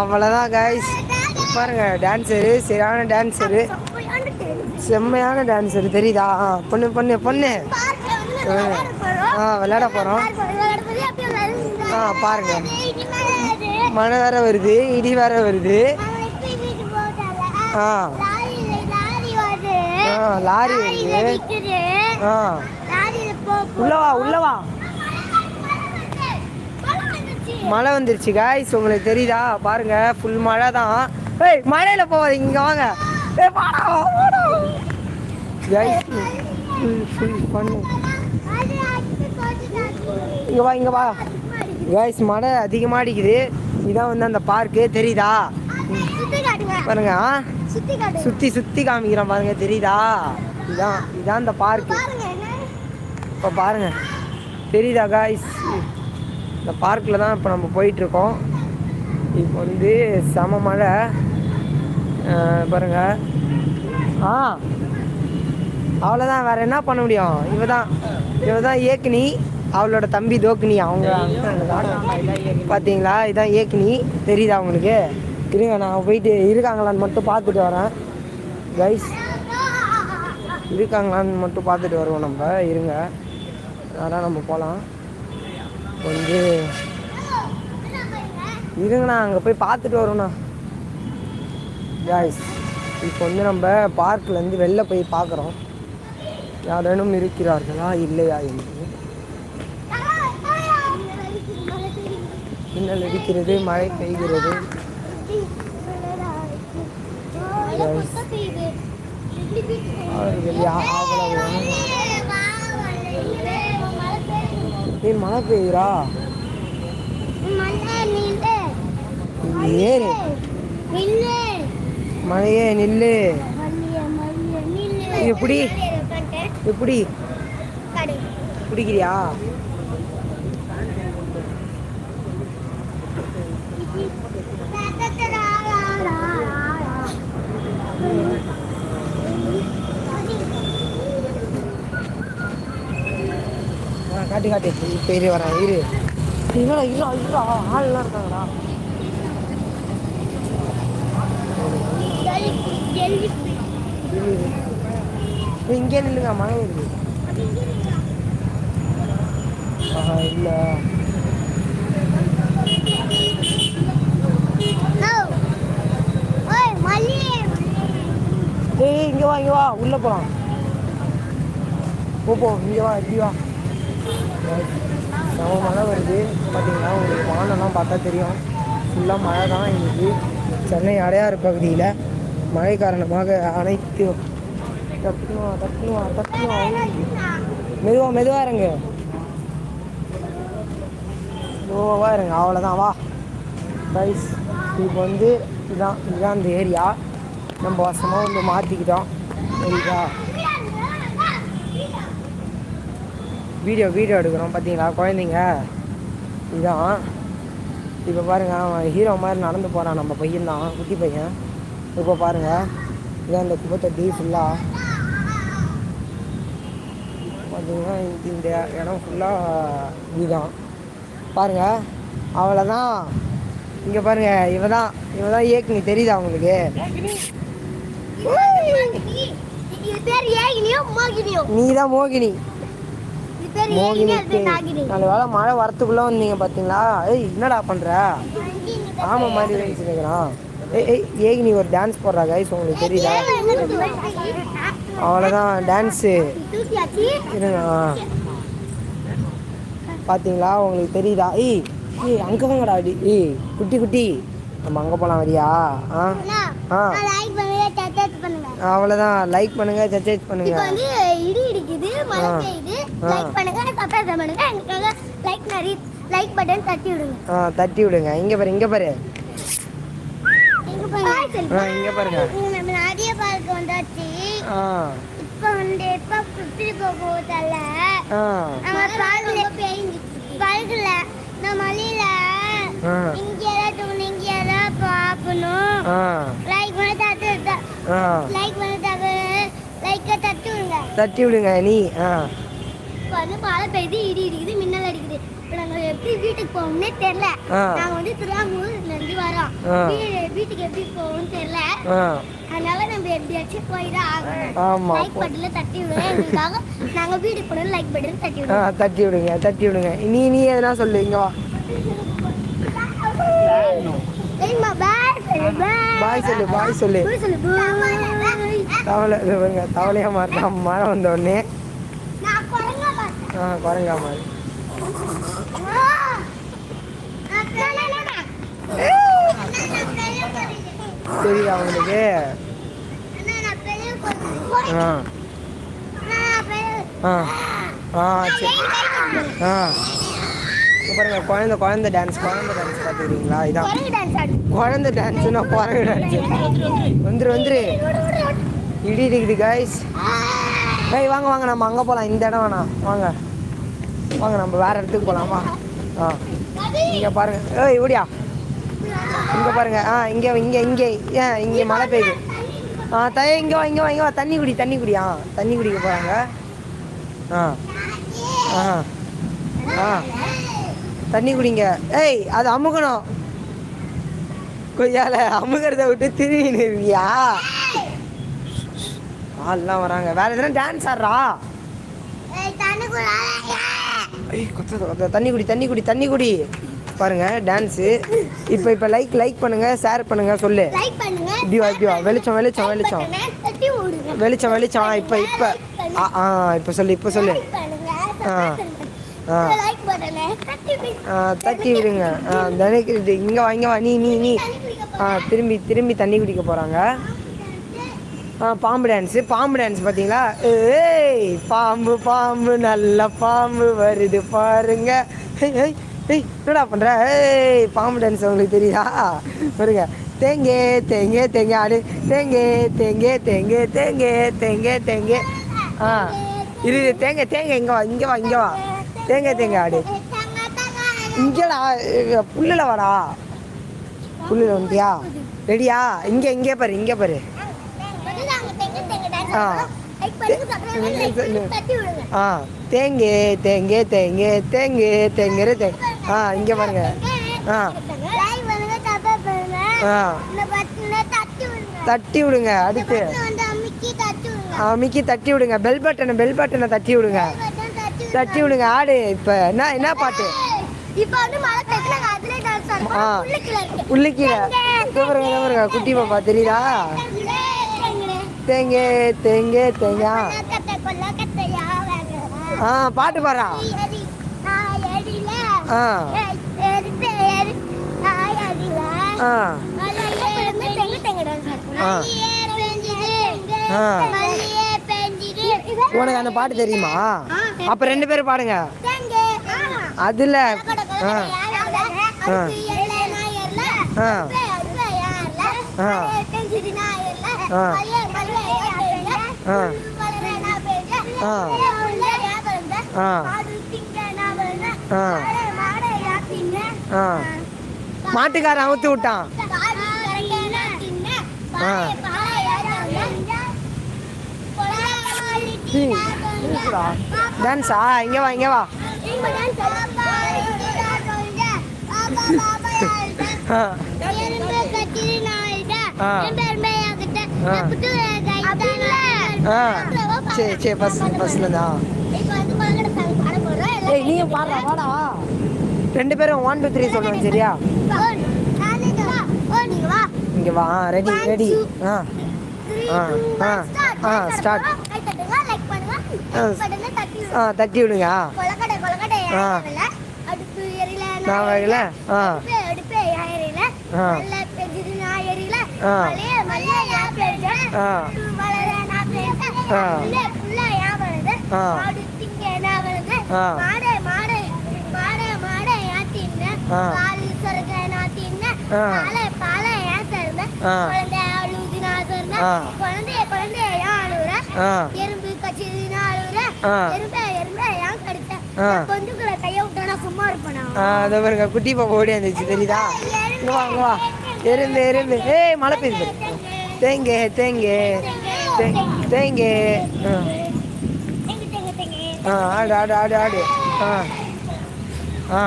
அவ்வளோதான் கைஸ் பாருங்க டான்ஸரு சரியான டான்ஸரு செம்மையான டான்ஸரு தெரியுதா? ஆ, பொண்ணு பொண்ணு பொண்ணு. ஆ விளையாட போகிறோம் ஆ பாருங்க. மழை வேற வருது இடி வேற வருது. ஆ. ஆ லாரி வருது. ஆ. உள்ளவா உள்ளவா? மழை வந்துருச்சு காய்ஸ் உங்களுக்கு தெரியுதா? பாருங்க ஃபுல் மழை தான். ஏய் மழையில போவாதீங்க இங்க வாங்க. ஏய் வாடா வாடா. காய்ஸ் ஃபுல் ஃபுல் பண்ணு இங்க வா இங்க வா. காய்ஸ் மழை அதிகமாக அடிக்குது. இதான் வந்து அந்த பார்க்கு தெரியுதா? பாருங்க சுத்தி சுத்தி காமிக்கிறேன் பாருங்க தெரியுதா? இதான் இதான் இந்த பார்க்கு இப்போ பாருங்க. தெரியுதா காய்ஸ் இந்த பார்க்கில் தான் இப்போ நம்ம போயிட்டுருக்கோம். இப்போ வந்து செம மழை. பாருங்கள் ஆ அவ்வளோதான் வேறு என்ன பண்ண முடியும்? இவ தான் இவ தான் ஏக்னி அவளோட தம்பி தோக்கினி. அவங்க பார்த்தீங்களா இதான் ஏக்னி தெரியுதா அவங்களுக்கு இருங்க நான் போயிட்டு இருக்காங்களான்னு மட்டும் பார்த்துட்டு வரேன். கைஸ் இருக்காங்களான்னு மட்டும் பார்த்துட்டு வருவோம் நம்ம. இருங்க. அதான் நம்ம போகலாம் வந்து இருங்கண்ணா அங்கே போய் பார்த்துட்டு வரோண்ணா. ஜாய்ஸ் இப்போ வந்து நம்ம பார்க்லேருந்து வெளில போய் பார்க்குறோம். யாரேனும் இருக்கிறார்களா இல்லையா என்று. மின்னல் அடிக்கிறது மழை பெய்கிறது. அவர்கள் யா- அவ்வளவு ஏய் மழை பெய்யுறா ஏறு மழையே நில்லு எப்படி? எப்படி பிடிக்கிறியா ஆ, காட்டு இரு வரேன் இரு. இல்லைடா இருடா இருடா ஆள்லாம் இருக்காங்கடா. இங்கே நில்லுங்க மழை வருது ஆஹா இல்லை. ஏய் இங்கே வா இங்கே வா உள்ளே போகலாம் போ போ இங்கே வா இங்கே வா. நம்ம மழை வருது. பார்த்திங்கன்னா உங்களுக்கு வானெல்லாம் பார்த்தா தெரியும். ஃபுல்லாக மழை தான் இன்னைக்கு. சென்னை அடையாறு பகுதியில் மழை காரணமாக அனைத்து தட்டுனுவா தட்டுனுவா தட்டுனுவா மெதுவாக மெதுவாக இருங்க மெதுவாக இருங்க அவ்வளோதான் வா. பைஸ் இப்போ வந்து இதுதான் இதுதான் இந்த ஏரியா நம்ம வசமாக வந்து மாற்றிக்கிட்டோம் சரிதா வீடியோ வீடியோ எடுக்கிறோம் பார்த்தீங்களா குழந்தைங்க. இதான். இப்போ பாருங்க அவன் ஹீரோ மாதிரி நடந்து போகிறான் நம்ம பையன் தான் குட்டி பையன். இப்போ பாருங்க இதான் இந்த குப்பத்தட்டி ஃபுல்லாக பார்த்தீங்கன்னா இந்த- இடம் ஃபுல்லாக இதுதான். பாருங்க அவ்வளோதான் இங்கே பாருங்க இவ தான் இவ தான் ஏக்குனி. தெரியுதா மோகினியோ? நீ தான் மோகினி. இது பேர் மோகினி ஏகினி அது பேர் நாகினி நல்ல வேலை மழை வரத்துக்குள்ளே வந்தீங்க பார்த்தீங்களா ஏய் என்னடா பண்ணுற ஆமாம் மாதிரி நினைச்சுக்கிறான் ஏய் ஏய் ஏகினி ஒரு டான்ஸ் போடுறா கைஸ் உங்களுக்கு தெரியுதா? அவ்வளோதான் டான்ஸு இருங்க ஆ. பார்த்தீங்களா உங்களுக்கு தெரியுதா? ஏய் ஏய் அங்கே வாங்கடா அடி. ஏய் குட்டி குட்டி. நம்ம அங்கே போகலாம் வரியா ஆ? ஆ. அவ்வளோதான் லைக் பண்ணுங்க சர்ச்சேஜ் பண்ணுங்க. லைக் பண்ணுங்க சப்ஸ்கிரைப் பண்ணுங்க எங்களுக்காக லைக் நிறைய லைக் பட்டன் தட்டி விடுங்க. ஆ தட்டி விடுங்க. இங்கே பாரு இங்கே பாரு. எங்க பாருங்க. ஆ இங்கே பாருங்க. நம்ம நிறைய பார்க்க வந்தாச்சு. ஆ. இப்போ வந்து இப்போ சுற்றி போகல ஆ. நம்ம பார்க்கல பார்க்கல நம்ம மலையில இங்க எல்லாம் இங்க எல்லாம் பார்க்கணும். ஆ. லைக் பண்ண தட்டு ஆ. லைக் பண்ண தட்டு லைக்கை தட்டி விடுங்க. தட்டி விடுங்க நீ. ஆ. இப்போ வந்து மழை பெய்யுது இடி இடிக்குது மின்னல் அடிக்குது. இப்போ நாங்கள் எப்படி வீட்டுக்கு போகணும்னே தெரியல. ஆ. நாங்க வந்து திருவாங்கூர்ல இருந்து வரோம். வீட்டுக்கு எப்படி போகணும்னு தெரியல. அதனால நம்ம எப்படியாச்சும் போய் தான் ஆகணும். லைக் பட்டன்ல தட்டி விடுங்க எங்களுக்காக நாங்க வீட்டுக்கு போனோம் லைக் பட்டன் தட்டி விடுங்க தட்டி விடுங்க தட்டி விடுங்க. நீ நீ எதனா சொல்லு இங்க வா. பாய் சொல்லு பாய் சொல்லு தவளை தவளையாக மாறிட்டான் மழை வந்த உடனே. ஆ குரங்கா மாதிரி தெரியுதா உங்களுக்கு? ஆ. ஆ. ஆ சரி. ஆ. பாருங்க குழந்த குழந்த டான்ஸ் குழந்த டான்ஸ் பார்த்துக்கிறீங்களா? இதான். குழந்த டான்ஸ்னா குரங்கு டான்ஸ் வந்துரு வந்துரு. இடி இருக்குது கைஸ் ஏய் வாங்க வாங்க நம்ம அங்கே போகலாம் இந்த இடம் வேணாம். வாங்க. வாங்க நம்ம வேற இடத்துக்கு போகலாமா ஆ. இங்கே பாருங்க. ஏய் இப்படியா இங்கே பாருங்க. ஆ இங்கே இங்கே இங்கே. ஏன் இங்கே மழை பெய்யுது. ஆ தய இங்கே வா இங்கே வா இங்கே வா. தண்ணி குடி தண்ணி குடி. ஆ தண்ணி குடிக்க போகிறாங்க ஆ. ஆ. ஆ. தண்ணி குடிங்க. ஏய் அது அமுகணும். கொய்யால அமுகிறத விட்டு திரும்பின்னு இருக்கியா? ஆள்லாம் வராங்க. வேற எதுனா டான்ஸ் ஆடுறா? தண்ணி குடி தண்ணி குடி தண்ணி குடி. பாருங்க டான்ஸு இப்போ இப்போ லைக் லைக் பண்ணுங்க ஷேர் பண்ணுங்க சொல்லு. லைக் பண்ணுங்க இப்படி வா இப்படி வா வெளிச்சம் வெளிச்சம் வெளிச்சம். வெளிச்சம் வெளிச்சம். இப்போ இப்போ. ஆ ஆ இப்போ சொல்லு இப்போ சொல்லு. ஆ. ஆ. தட்டி விடுங்க. நினைக்கிறது இங்கே வா இங்கே வா. நீ நீ நீ. ஆ திரும்பி திரும்பி தண்ணி குடிக்க போகிறாங்க பாம்பு டான்ஸு பாம்பு டான்ஸ் பார்த்தீங்களா ஏய் பாம்பு பாம்பு நல்ல பாம்பு வருது பாருங்க. ஏய் ஏய் என்னடா பண்ணுற ஏய் பாம்பு டான்ஸ் உங்களுக்கு தெரியுதா? பாருங்க தேங்கே தேங்கே தேங்க ஆடு. தேங்கே தேங்கே தேங்கே தேங்கே தேங்கே தேங்கே. ஆ இரு இரு, தேங்க தேங்க இங்கே வா இங்கே வா இங்கே வா. தேங்க தேங்க ஆடு. இங்கேடா புல்லில் வாடா. புல்லில் வந்துட்டியா? ரெடியா? இங்கே இங்கே பாரு இங்கே பாரு. ஆ. ஆ தேங்கே தேங்கே தேங்கே தேங்கே தேங்கரு தே ஆ இங்கே பாருங்க ஆ ஆ தட்டி விடுங்க அடுத்து அமுக்கி தட்டி விடுங்க பெல் பட்டனை பெல் பட்டனை தட்டி விடுங்க தட்டி விடுங்க ஆடு இப்போ என்ன என்ன பாட்டு ஆ. உள்ளுக்குள்ள உள்ளிக்கீரை பாருங்க பாருங்க குட்டி பாப்பா தெரியுதா தேங்கே தேங்கே தேங்கா. ஆ பாட்டு பாடுறா. ஆ. ஆ. உனக்கு அந்த பாட்டு தெரியுமா? அப்போ ரெண்டு பேரும் பாடுங்க. அதில் ஆ? ஆ. ஆ. மாட்டுக்காரன் அவுத்து விட்டான். டான்ஸா இங்கே வா இங்கே வா? ஆ. ஆ. சரி சரி ஃபஸ்ட் ஃபஸ்ட்டில் தான். ஏய் நீயும் பாடுறா வாடா ரெண்டு பேரும் ஒன் டூ த்ரீ சொல்லுவோம் சரியா? இங்க வா. ரெடி ரெடி ஆ ஆ, ஆ. ஆ, பண்ணுங்க. ஆ. தட்டி விடுங்க. ஆ. நான் வரல ஆ. ஆ. ஆ. எறும்பு கச்சிது நான் அழுகுற. ஆ. எறும்பே, எறும்பே ஏன் கடிச்ச? ஆ. நான் கொஞ்சுக்குள்ள கையை விட்டா சும்மா இருப்பேனா அதை பாருங்க குட்டி பாப்பா ஓடி வந்துச்சு தெரியுதா? இங்கே வா இங்கே வா. எறும்பு எறும்பு ஏய் மழை பெய்யுது. தேங்கே தேங்கே தேங்கே. தெங்கு. ஆ. ஆடு ஆடு ஆடு ஆடு. ஆ. ஆ.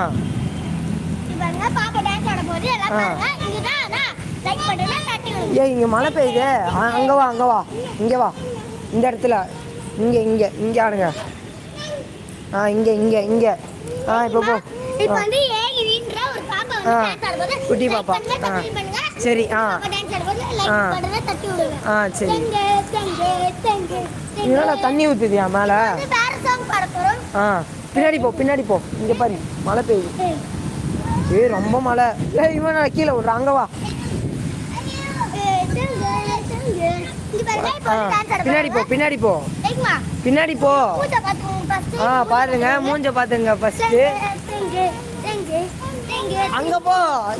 ஏய் இங்கே மழை பெய்யுது. அங்கே வா அங்கே வா. இங்கே வா. இந்த இடத்துல. இங்கே இங்கே இங்கே ஆடுங்க. ஆ இங்கே இங்கே இங்கே. ஆ இப்போ போ. இப்போ ஆ. குட்டி பாப்பா. ஆ. சரி, ஆ. ஆ. ஆ சரி. தெங்கு தண்ணி ஊற்றுதியா மேலே? ஆ பின்னாடி போ பின்னாடி போ. இங்கே பாரு மழை பெய்யுது. ஏய் ரொம்ப மழை. ஏய் இவன் கீழே விட்றான் அங்கே வா. பின்னாடி போ பின்னாடி போ. பின்னாடி போ. ஆ பாருங்க மூஞ்ச பாத்துங்க ஃபர்ஸ்ட் அங்க போ.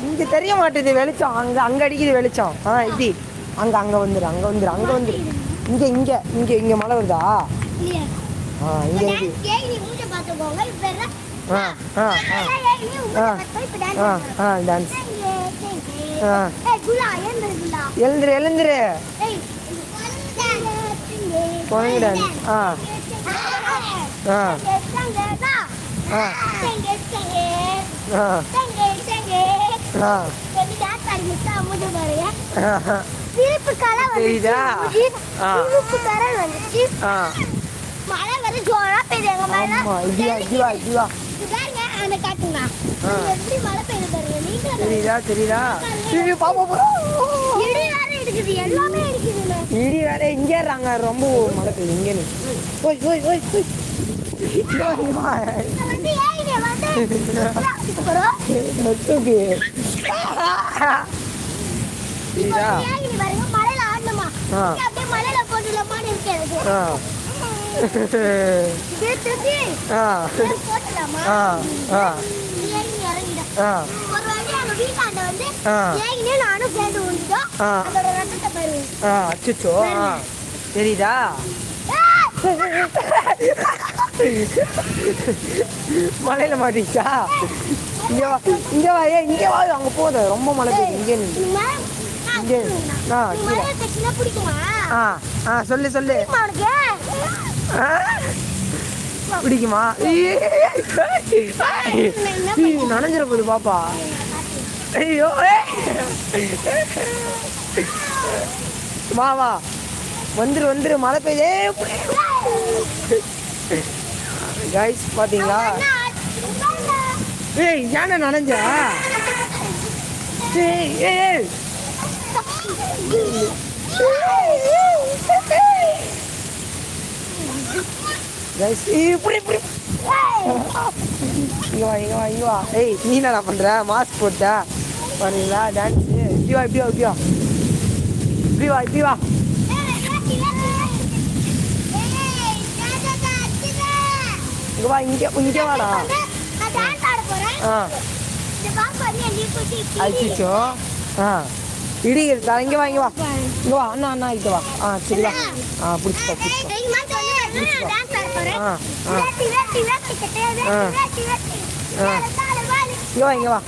இங்க தெரிய மாட்டேது வெளிச்சம். அங்க அங்க அடிக்குது வெளிச்சம். ஆ இப்படி அங்க அங்க வந்துரு அங்க வந்துரு அங்க வந்துரு. இங்க இங்க இங்க இங்க மழை வருதா? ஆ இங்க ஆ ஆ ஆ. ஆ ஆ டான்ஸ் ஆ எழுந்துரு எழுந்துரு குழந்தை டான்ஸ் ஆ. ஆ. ஆ. ஆ. ஆ. ஆ. சிரிப்பு கலை தெரியுதா? சிரிப்பு கலை வந்துச்சு மழை வந்து ஜோரா பெய்யுது. எங்க மேல ஆமா இதுவா இதுவா இதுவா இதாங்க அந்த காட்டுங்க. ஆ. இங்க எப்படி மழை பெய்யுது பாருங்க. நீங்களும் தெரியுதா தெரியுதா? ஐயோ, பாப்பா போ. இடி வேற இருக்குது எல்லாமே இருக்குதுங்க இடி வேற இங்க ஏறாங்க ரொம்ப மழை பெய்யுது. இங்க நீ ஓய் ஓய் ஓய் ஓய். வந்து வந்து? ஆ. அச்சோ தெரியுதா? மழையில மாட்டிச்சா இங்க இங்க வா ஏ இங்க வா அங்க போத ரொம்ப மழை பெய்யுது இங்க இங்கே. ஆ, ஆ ஆ சொல்லு சொல்லு? பிடிக்குமா நனைஞ்சிட போகுது பாப்பா. ஐயோ. வா வா. வந்துரு வந்துரு. மழை பெய்யுது. கைஸ் பாத்தீங்களா? ஏய் ஏன்டா நனைஞ்சா? ஏய், ஏய். கைஸ் இப்படி இப்படி. இங்க வா இங்க வா இங்க வா. ஏய் நீ என்னடா பண்ற? மாஸ்க் போட்ட? பாருங்களா டான்ஸ் இப்படி வா இப்படி வா இப்படி வா. இப்படி வா இப்படி வா. இங்க வா இங்க இங்க வாடா. ஆ. அச்சிச்சோ ஆ. இடி இருக்கா இங்க வா இங்க வா இங்க வா அண்ணா அண்ணா இங்க வா ஆ சரி வா ஆ பிடிச்சிக்கோ பிடிச்சிக்கோ ஆ ஆ இங்க வா இங்க வா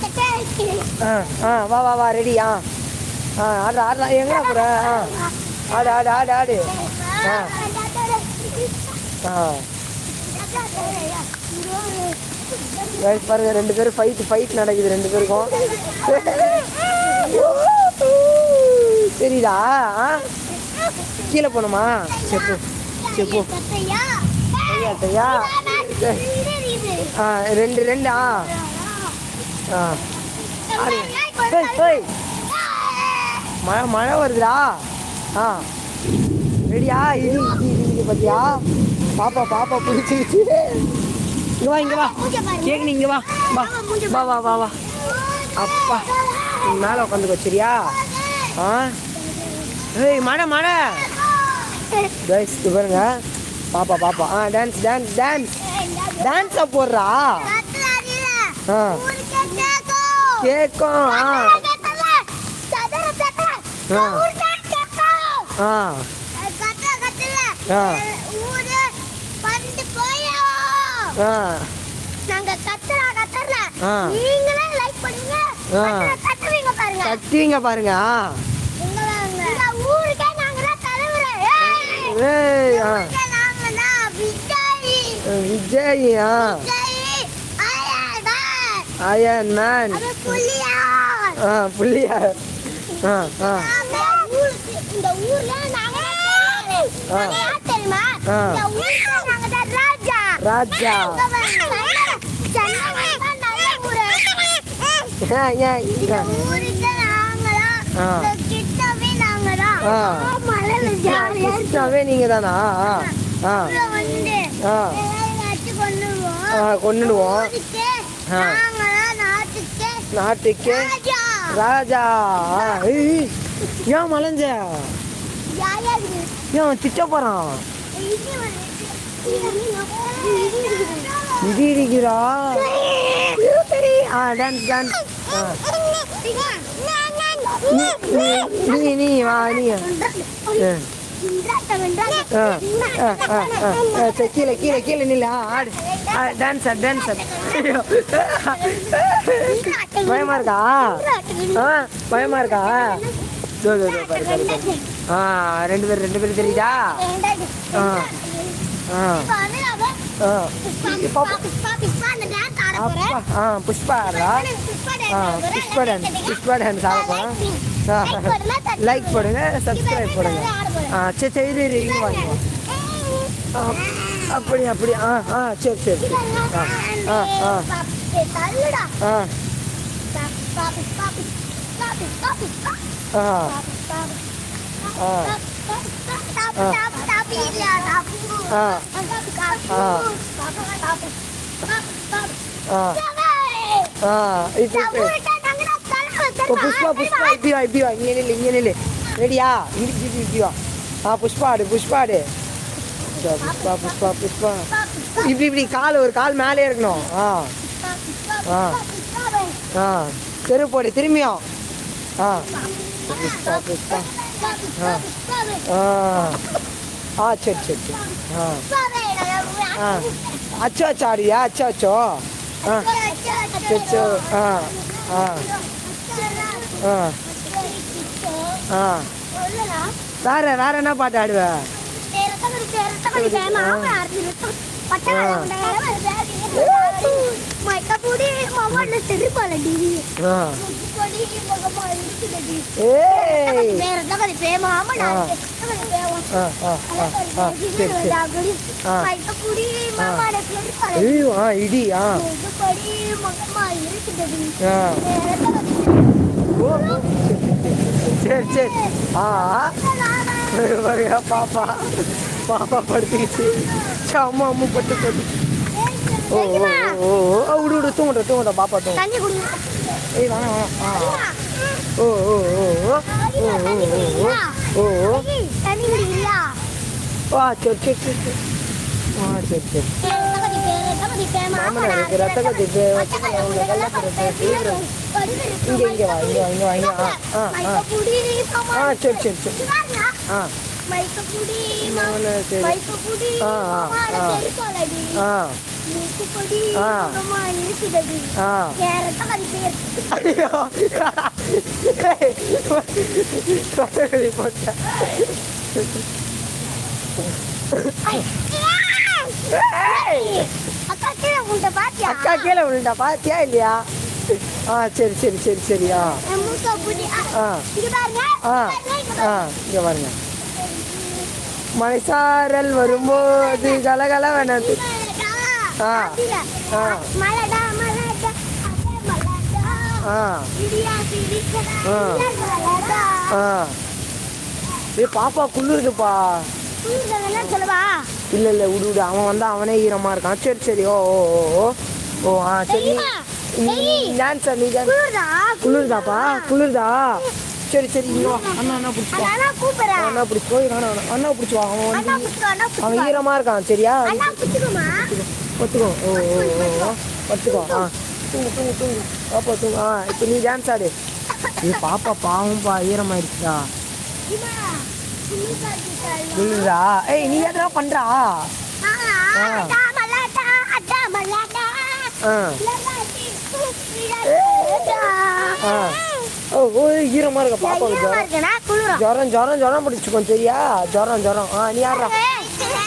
ஆ ஆ வா வா வா ரெடி ஆ ஆ ஆடு ஆடலாம் எங்கே போகிற ஆ ஆடு ஆடு ஆடு ஆடு ஆ ஆ பாருங்க ரெண்டு பேரும் ஃபைட் ஃபைட் நடக்குது ரெண்டு பேருக்கும் தெரியுதா? ஆ? கீழே போகணுமா? செப்பு செப்பு ஐயாட்டையா ஆ ரெண்டு ரெண்டா ஆ. மழை மழை வருதுடா. ஆ. ரெடியா? இது இது இது பார்த்தியா பாப்பா பாப்பா பிடிச்சிருச்சு. இங்கே வா இங்கே வா. கேக் நீ வா. வா வா வா வா வா. அப்பா மேலே உட்காந்துக்கோ சரியா? ஆ? ஏய் மழை மழை கைஸ் இது பாருங்க. பாப்பா பாப்பா. ஆ டான்ஸ் டான்ஸ் டான்ஸ் டான்ஸா போடுறா. ஆ. கேக்கும் ஆ. ஆ. ஆ. ஆ. நாங்க கத்துறா கத்துறல ஆ. நீங்களே லைக் பண்ணுங்க. ஆ. கத்துற கத்துவீங்க பாருங்க. கத்திங்க பாருங்க. ஏய்யா விஜயா அயன் மேன் ஆ புள்ளியா ஆ ஆ. இந்த ஊர்ல நாங்க தெரியுமா? இந்த ஊர்ல நாங்க தான் ராஜா. மலையில நீங்க தானா? ஆ ஆ. கொண்டுடுவோம் நாட்டுக்கு ராஜா. ஏன் மலைஞ்ச? ஏன் திட்ட போறான்? இது இருக்கிறா டான்ஸ் டான்ஸ் นี่นี่มาเนี่ย கீழே கீழே கீழே நில்ல ஆடு டான்சர் டான்சர் பயமா இருக்கா பயமா இருக்கா ரெண்டு பேர் ரெண்டு பேரும் தெரியுதா ஆ ஆ ஆ புஷ்பா ஆ புஷ்பா டான்ஸ் புஷ்பா டான்ஸ் ஆட போகிறோம் லைக் போடுங்க சப்ஸ்கிரைப் போடுங்க. ஆ சரி சரி இரு இங்கே ஆ, அப்படி அப்படி ஆ ஆ சரி சரி. ஆ ஆ ஆ. ஆ. ஆ. ஆ. ஆ. ஆ. ஓ புஷ்பா புஷ்பா இப்படி வா இப்படி வா இங்கே நில்லு இங்கே நில்லு ரெடியா இடிச்சு இப்படி இப்படி வா ஆ புஷ்பா ஆடு புஷ்பா புஷ்பா புஷ்பா இப்படி இப்படி கால் ஒரு கால் மேலே இருக்கணும் ஆ ஆ தெரு போடு திரும்பியும் ஆ புஷ்பா புஷ்பா ஆ ஆ சரி சரி சரி ஆ ஆ அச்சோ அச்சோ ஆடியா அச்சோ அச்சோ ஆ அச்சோ ஆ. ஆ. ஆ. ஆ. வேற வேற என்ன பாட்டு ஆடுவ? ஆ. మైకపూడి మా వాళ్ళ తిరుగుకోవాలండి ఇది சரி சரி ஆ பாப்பா பாப்பா படுத்துக்கிச்சு அம்மா அம்மா பட்டு பட்டு ஓ ஓ ஓ ஓ விடு விடு தூங்கட்டும் தூங்கட்டும் பாப்பா தூங்க தண்ணி குடிங்க ஏய் வேணாம் ஆ ஓ ஓ ஓ ஓ ஓ ஓ ஓ ஓ தண்ணி குடிக்கிறியா வா சரி சரி சரி ஆ சரி சரி. இங்க, இங்க வா, இங்க வா, இங்க வா, இங்க வா. ஆ, ஆ, ஆ. ஆ, சரி, சரி, சரி. ஆ மைக்கப்புடி மாமனார் சரி. மைக்கப்புடி ஆ, ஆ, மாமாட ஆ. அக்கா கீழே விழுண்டா பாத்தியா இல்லையா ஆ சரி சரி சரி சரியா ஆ ஆ ஆ இங்கே பாருங்க மலைசாரல் வரும்போது கலகலவனது ஏ பாப்பா குளிருதுப்பா? இல்லை இல்லை விடு விடு. அவன் வந்து அவனே ஈரமாக இருக்கான். சரி சரி. ஓ ஓ ஓ ஓ. ஓ ஆ சரி. டான்ஸ் நீ டான்ஸ்? குளிருதாப்பா? குளிருதா? சரி சரி. இங்கே வா. அண்ணா அண்ணா அந்த அண்ணா கூப்பிடுறா. அண்ணா பிடிச்சிக்கோ அவன் வந்து அவன். ஈரமாக இருக்கான். சரியா? பத்துக்கோ ஓ ஓ ஓ பத்துக்கோ ஆ. தூங்கு தூங்கு தூங்கு. பாப்பா தூங்கு. ஆ இப்போ நீ டான்ஸ் ஆடு. இது பாப்பா பாவம்பா ஈரமாயிருச்சுடா இல்லைடா ஏய் நீ எதனா பண்ணுறா ஈரமா இருக்க பாப்பா ஜரம் ஜரம் ஜரம் பிடிச்சுக்கோ சரியா ஜரம் ஜரம். ஆ நீ யாரா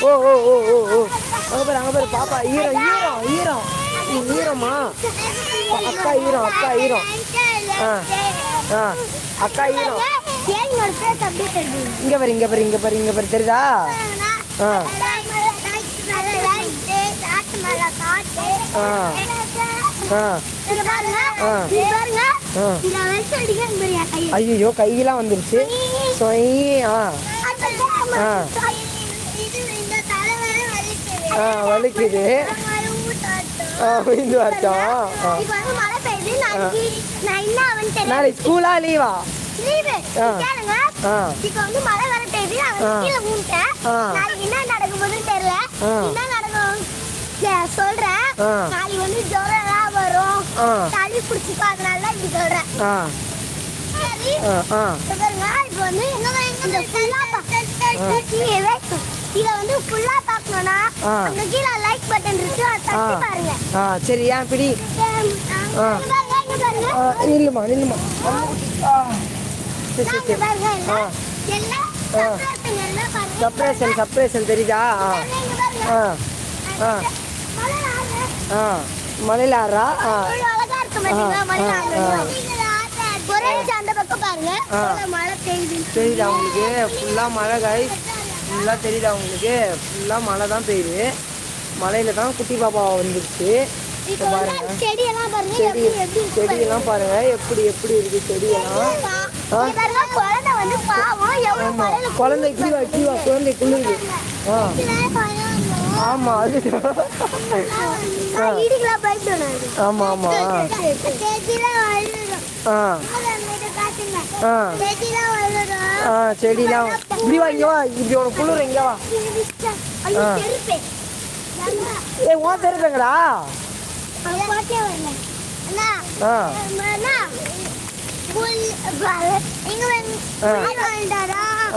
ஓ ஓ ஓ ஓ ஓ. அங்கே பேர் அங்கே பேர் பாப்பா ஈரம் ஈரம் ஈரம் ஈரமா அக்கா ஈரம் அக்கா ஈரம் ஆ. ஆ அக்கா ஈரம் இங்கே இங்க பாரு இங்க பாரு இங்க பாரு இங்க பாரு தெரியுதா ஆ. ஆ. ஆ ஆ. ஆ. ஐயோ கையெல்லாம் வந்துருச்சு சொய் ஆ ஆ. ஆ வலிக்குது ஆ விழுந்து வரட்டும் நாளைக்கு ஸ்கூலா லீவா சொல்றேன். நாளைக்கு வந்து ஜுரம் எல்லாம் வரும் ஆ. சளி பிடிச்சிக்கும் அதனால தான் இப்படி சொல்றேன் சரி பாருங்க இப்போ வந்து இத வந்து ஃபுல்லா பார்க்கணும்னா. அங்க கீழே லைக் பட்டன் இருக்கு அதை தட்டி பாருங்க. ஆ சரி ஏன் பிடி ஆ. நில்லுமா நில்லுமா. ஆ. சரி சரி. எல்லாம். சப்ரேஷன் சப்ரேஷன் தெரியுதா? ஆ. ஆ. மலையில் ஆறா ஆ. தெரியுதா உங்களுக்கு? ஃபுல்லாக மழை காய் ஃபுல்லாக தெரியுதா உங்களுக்கு? ஃபுல்லாக மழை தான் பெய்யுது. மலையில தான் குட்டி பாப்பா வந்துருச்சு. பாருங்க. செடி எப்படி எப்படி இருக்கு பாருங்க. செடியெல்லாம் பாருங்க. எப்படி எப்படி இருக்கு செடியெல்லாம். குழந்தை வந்து பாவம் எவ்வளவு ஆமா. மழையில குழந்தை இப்படி வா இப்படி வா குழந்தை குளிருது. ஆ. ஆமா அது. ஆமா ஆமா. ஆ. ஆ. ஆ செடிலாம் இப்படி வா இங்க வா. இப்படி உனக்கு குளிர் இங்க வா. ஐயோ, ஆ.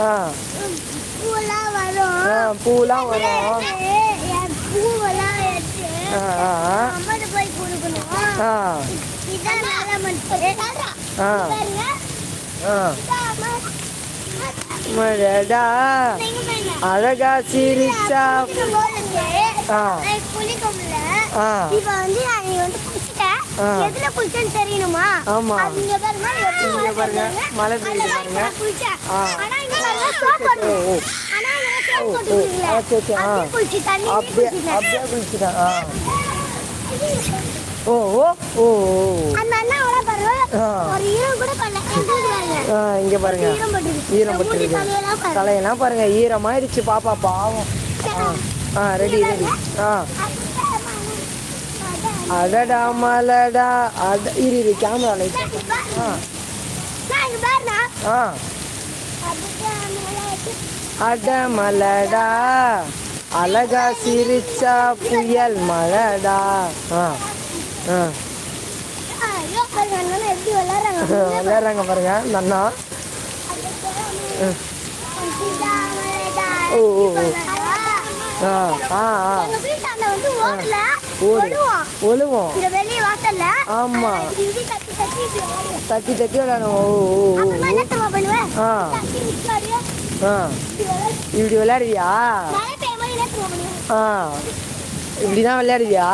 ஆ. புல் வாழ்ந்தாரா? ஆ பூவெல்லாம் வரும் பூலாம் வரும் பூவெல்லாம் எடுத்து அம்மாட்ட போய் கொடுக்கணும் இதான் நல்லா. அழகா சிரிச்சா குளிக்கும் போது ஆ நான் குளிக்க முடியல. ஆ இப்ப வந்து நான் இங்க வந்து குளிச்சிட்டேன். ஆ. எதுல குளிச்சேன்னு தெரியணுமா? ஆமா. அது இங்க பாருங்க, எப்படி இங்க மழை பாருங்க, பெய்யுது. மழை பெய்யுது அதுல பாருங்க. பாருங்க. அப்படியே குளிச்சிட்டேன். ஆ ஓ ஓ ஓ. அந்த அண்ணாவோட பாருங்க, ஆ. ஒரு ஈரம் கூட பண்ணல. இங்க பாருங்க. பாருங்க ஈரம் பட்டிருக்கு. ஈரம் தலையெல்லாம் பாருங்க. பாருங்க ஈரமாயிடுச்சு பாப்பா பாவம் ஆ ஆ ரெடி ரெடி ஆ அடடா மலடா அட இரு கேமரா லைட் ஆ. ஆ அதுக்கு மேல வச்சு அட மலடா அழகா சிரிச்சா புயல் மழடா ஆ ஆ விளையாடுறாங்க. பாருங்க அண்ணா ஓ, ஓ, ஓ. ஒழுவோம் ஆமா. தட்டி தட்டி விளையாடுவோம்? ஆ. ஆ. இப்படி விளையாடு. இப்படி விளையாடுவியா? ஆ. இப்படி தான் விளையாடுவியா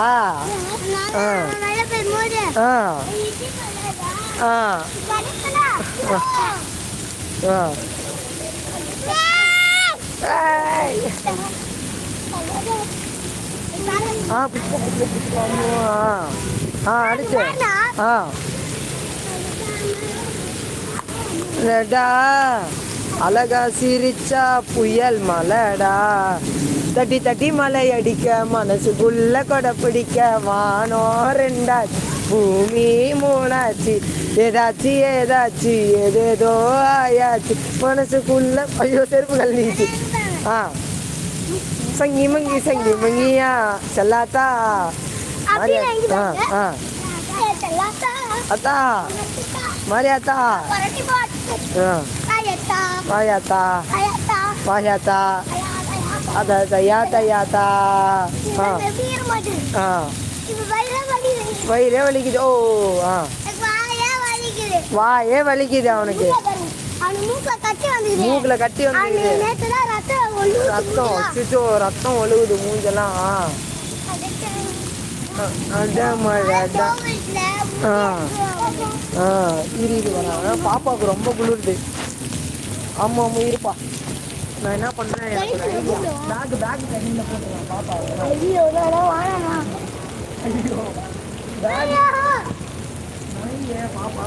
ஆ. ஆ. ஆ? ஆ. ஆ ஆ ஆ ஆ. ரெடா. அழகா சிரிச்சா புயல் மலடா. தட்டி தட்டி மலை அடிக்க மனசுக்குள்ள கொடை பிடிக்க வானோ ரெண்டாச்சு பூமி மூணாச்சு. ஏதாச்சு ஏதாச்சு ஏதேதோ ஆயாச்சு. மனசுக்குள்ள ஐயோ செருப்பு கல்விச்சு ஆ. பாருங்க. ஆ செல்லாத்தா, அத்தா மாரியாத்தா புரட்டி போட்டு, ஆ காயத்தா, வாயாத்தா காயத்தா, வாயாத்தா காயாத்தா. அத தயாத்தா யாத்தா ஆ இது எப்படி இருக்க மாட்டேங்குது. ஆ இப்ப வயிறுலாம் வலிக்குது. வயிறே வலிக்குது ஓ ஆ வாயே வலிக்குது. அவனுக்கு மூக்குல கட்டி வந்து ரத்தம் சுச்சோ ரத்தம் ஒழுகுது மூஞ்செல்லாம் இரு இது வர பாப்பாவுக்கு ரொம்ப குளிருது. ஆமாம் ஆமாம் இருப்பா. நான் என்ன பண்ணுறேன் பேக் பேக் பாப்பா. பாப்பா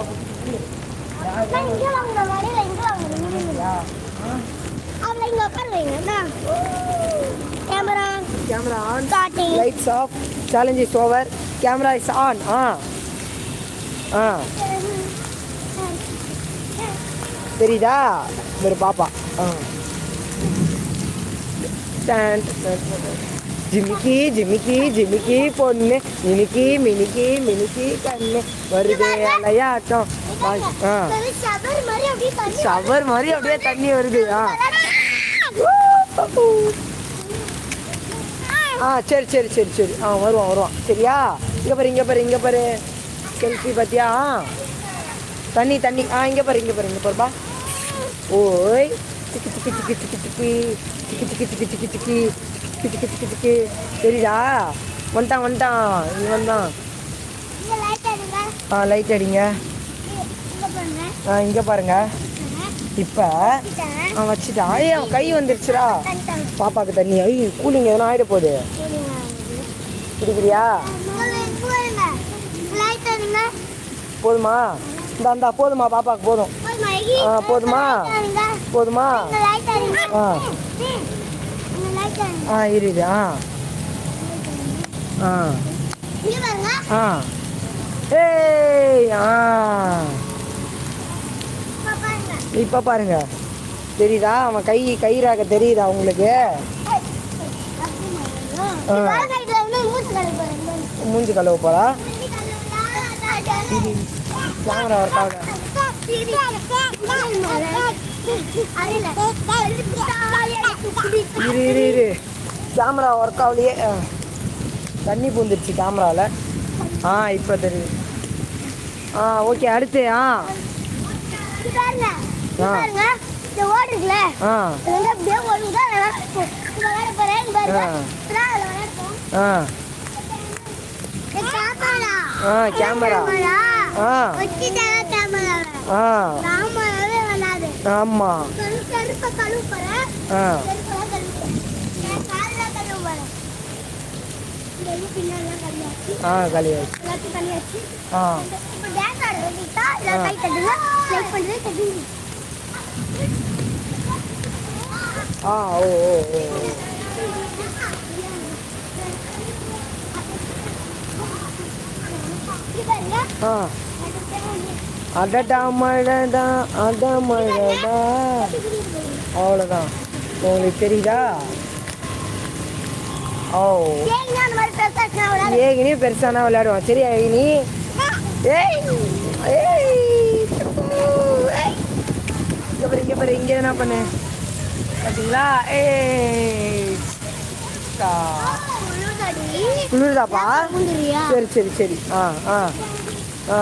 நான் இங்க வாங்குற வரையில இங்க வாங்குறேன் யா அவளை இங்க உட்கார வைங்க camera camera on starting lights off challenge is over camera is on ஆ ஆ தெரியுதா? ஒரு பாப்பா. ஆ. ஜிமிக்கி ஜிமிக்கி ஜிமிக்கி பொண்ணு. மினிக்கி மினிக்கி மினிக்கி கண்ணு. வருதே அலையாட்டம். ஆ ஷவர் மாதிரி அப்படியே தண்ணி வருது. ஆ. ஆ சரி சரி சரி சரி. ஆ வருவான் வருவான் சரியா? இங்கே பாரு இங்கே பாரு இங்கே பாரு. செல்ஃபி பார்த்தியா ஆ தண்ணி தண்ணி. ஆ இங்கே பாரு இங்கே பாரு இங்கே பாருப்பா. ஓய். டிக்கி டிக்கி டிக்கி டிக்கி டிக்கி டிக்கி டிக்கி டிக்கி டிக்கி டிக்கி டிக்கி டிக்கி டிக்கி தெரியுதா? வந்துட்டான் வந்துட்டான். இங்கே வந்தான். ஆ லைட் அடிங்க. இங்கே பாருங்க. இப்போ அவன் வச்சுட்டான் ஏ அவன் கை வந்துருச்சுடா. பாப்பாவுக்கு தண்ணி. ஐ கூலிங் எதுனா ஆகிட போகுது. குடிக்கிறியா? போதுமா? இந்த அந்த போதுமா பாப்பாவுக்கு போதும். ஆ போதுமா? போதுமா? ஆ. ஆ இருது ஆ. ஆ. ஆ. ஏய் ஆ. இப்போ பாருங்க. தெரியுதா? அவன் கை கை ராக தெரியுதா உங்களுக்கு? மூஞ்சி கழுவ போறா? கேமரா ஒர்க் இரு இரு இரு. கேமரா ஒர்க் ஆகலையே. தண்ணி பூந்துருச்சு கேமராவில் ஆ இப்போ தெரியுது. ஆ ஓகே அடுத்து ஆ. பாருங்க இந்த ஓடு இருக்குல்ல? இது வந்து அப்படியே ஓடுதா விளையாட போறேன். பாருங்க. கேமரா. ஆ கேமரா. ஆ. ஒட்டி தர கேமரா? ஆ. கேமராவே வராது ஆமா. கருப்பு கழுவுற ஆ. கருப்பு கழுவுற நான் கால்ல கழுவுற இந்த பின்னால கழுவாச்சு ஆ கழுவாச்சு எல்லாத்தையும் கழுவாச்சு ஆ. இப்போ டான்ஸ் ஆடுறீங்களா இல்ல கை தட்டுங்க. லைக் பண்ணுங்க தட்டுங்க ஆ ஓ ஓ ஓ ஓ. ஆ. அடடா மழைடா அட மழைடா அவ்வளோதான் உங்களுக்கு தெரியுதா ஓ. ஏகினி பெருசானா விளையாடுவோம் சரியா ஏகினி ஏய் ஏய் இங்கே பாரு இங்கே பாரு என்ன பண்ணு? பார்த்தீங்களா. உழுதாடி. குளிருதாப்பா? சரி சரி சரி ஆ ஆ ஆ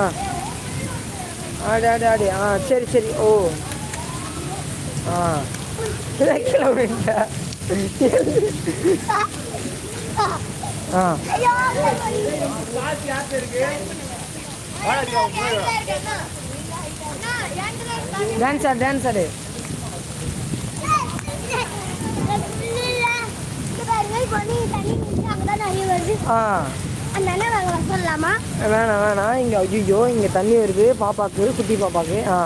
ஆடி ஆடி ஆடி ஆ சரி சரி ஓ ஆ. ஆ டான்ஸ் ஆடு டான்ஸ் ஆடு இங்க பாருங்க, இப்போ வந்து தண்ணி நின்று அங்கதான் நிறைய வருது. ஆ. வேணாம் வேணாம். இங்கே ஐயோ இங்கே தண்ணி வருது. பாப்பாக்கு குட்டி பாப்பாக்கு. ஆ.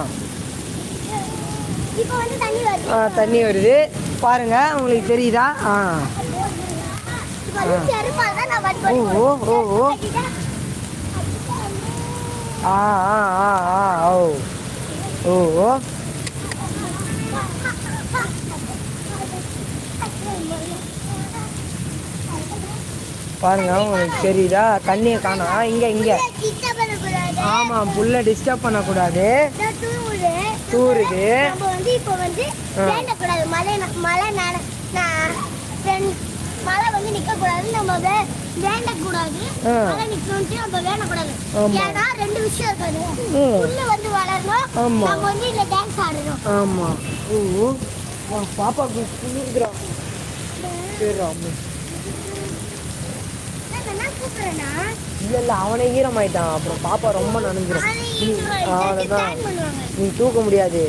ஆ தண்ணி வருது. பாருங்க உங்களுக்கு தெரியுதா? ஆ. ஓ ஓ ஓ ஓ. ஆ ஆ ஆ ஆ ஓ ஓ. பாருங்க உங்களுக்கு தெரியுதா? தண்ணியை காணா இங்க இங்கே. ஆமாம் புல்லை டிஸ்டர்ப் பண்ணக்கூடாது. தூருது இப்போ வந்து வேண்டக்கூடாது. மழை மழை மழை வந்து நிற்கக்கூடாது நம்ம வேண்டக்கூடாது. வேண்டக்கூடாது. ஏன்னா ரெண்டு விஷயம் இருக்காது. புல்லு வந்து வளரணும். நம்ம வந்து டான்ஸ் ஆடணும். ஆமாம் பாப்பாவுக்கு புரிஞ்சுக்கிறான் இல்லை இல்லை அவனே ஈரமாயிட்டான். அப்புறம் பாப்பா ரொம்ப நனைஞ்சிரும். அதை நீ இவங்க அவ்வளோதான் tan பண்ணுவாங்க. நீ தூக்க முடியாது.